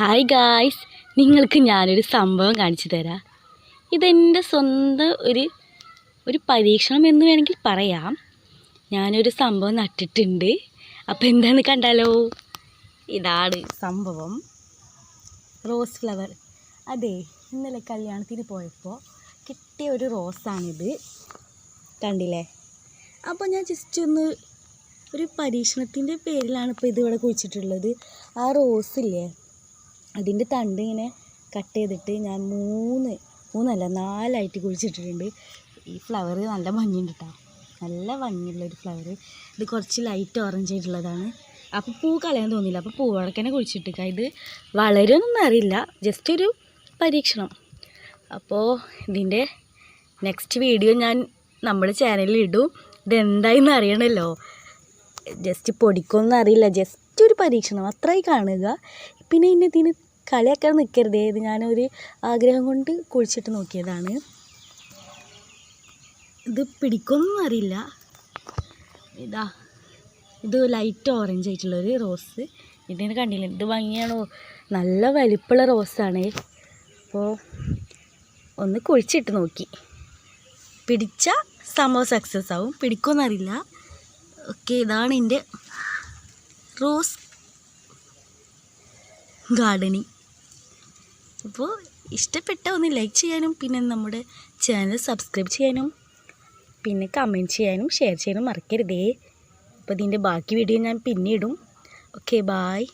Hi guys നിങ്ങൾക്ക് ഞാനൊരു സംഭവം കാണിച്ചു തരാം. ഇതെന്റെ സ്വന്തം ഒരു ഒരു പരീക്ഷണം എന്ന് വേണമെങ്കിൽ പറയാം. ഞാനൊരു സംഭവം നട്ടിട്ടുണ്ട്. അപ്പോൾ എന്താണ് കണ്ടാലോ? ഇതാണ് സംഭവം. റോസ് ഫ്ലവർ അതെ ഇന്നലെ കല്യാണത്തിന് പോയപ്പോൾ കിട്ടിയ ഒരു റോസാണിത് കണ്ടില്ലേ? അപ്പോൾ ഞാൻ ജസ്റ്റ് ഒന്ന് ഒരു പരീക്ഷണത്തിന്റെ പേരിലാണ് ഇപ്പോൾ ഇതിവിടെ കുഴിച്ചിട്ടുള്ളത്. ആ റോസില്ലേ അതിന്റെ തണ്ട് ഇങ്ങനെ കട്ട് ചെയ്തിട്ട് ഞാൻ മൂന്ന് മൂന്നല്ല നാലായിട്ട് കുഴിച്ചിട്ടിട്ടുണ്ട്. ഈ ഫ്ലവർ നല്ല ഭംഗിയുണ്ട് കേട്ടോ നല്ല ഭംഗിയുള്ളൊരു ഫ്ലവർ ഇത് കുറച്ച് ലൈറ്റ് ഓറഞ്ച് ആയിട്ടുള്ളതാണ്. അപ്പോൾ പൂ കളയാൻ തോന്നിയില്ല. അപ്പോൾ പൂവടക്കനെ കുഴിച്ചിട്ടേക്കാം ഇത് വളരുമെന്നൊന്നും അറിയില്ല. ജസ്റ്റ് ഒരു പരീക്ഷണം. അപ്പോൾ ഇതിന്റെ നെക്സ്റ്റ് വീഡിയോ ഞാൻ നമ്മുടെ ചാനലിൽ ഇടും. ഇതെന്തായെന്ന് അറിയണമല്ലോ ജസ്റ്റ് പൊടിക്കൊന്നും അറിയില്ല ജസ്റ്റ് ഒരു പരീക്ഷണം. അത്രയും കാണുക. പിന്നെ ഇനി ഇതിന് കളിയാക്കാൻ നിൽക്കരുതേ ഇത് ഞാനൊരു ആഗ്രഹം കൊണ്ട് കുഴിച്ചിട്ട് നോക്കിയതാണ്. ഇത് പിടിക്കൊന്നും അറിയില്ല. ഇതാ ഇത് ലൈറ്റ് ഓറഞ്ച് ആയിട്ടുള്ളൊരു റോസ് ഇതിനെ കണ്ടില്ല? ഇത് ഭംഗിയാണോ. നല്ല വലിപ്പമുള്ള റോസാണ് അപ്പോൾ ഒന്ന് കുഴിച്ചിട്ട് നോക്കി. പിടിച്ച സംഭവം സക്സസ് ആവും. പിടിക്കുമെന്നറിയില്ല ഓക്കെ ഇതാണ് എന്റെ റോസ് ഗാർഡനിങ്. അപ്പോൾ ഇഷ്ടപ്പെട്ട ഒന്ന് ലൈക്ക് ചെയ്യാനും പിന്നെ നമ്മുടെ ചാനൽ സബ്സ്ക്രൈബ് ചെയ്യാനും പിന്നെ കമന്റ് ചെയ്യാനും ഷെയർ ചെയ്യാനും മറക്കരുതേ. അപ്പോൾ ഇതിന്റെ ബാക്കി വീഡിയോ ഞാൻ പിന്നെ ഇടും. Okay bye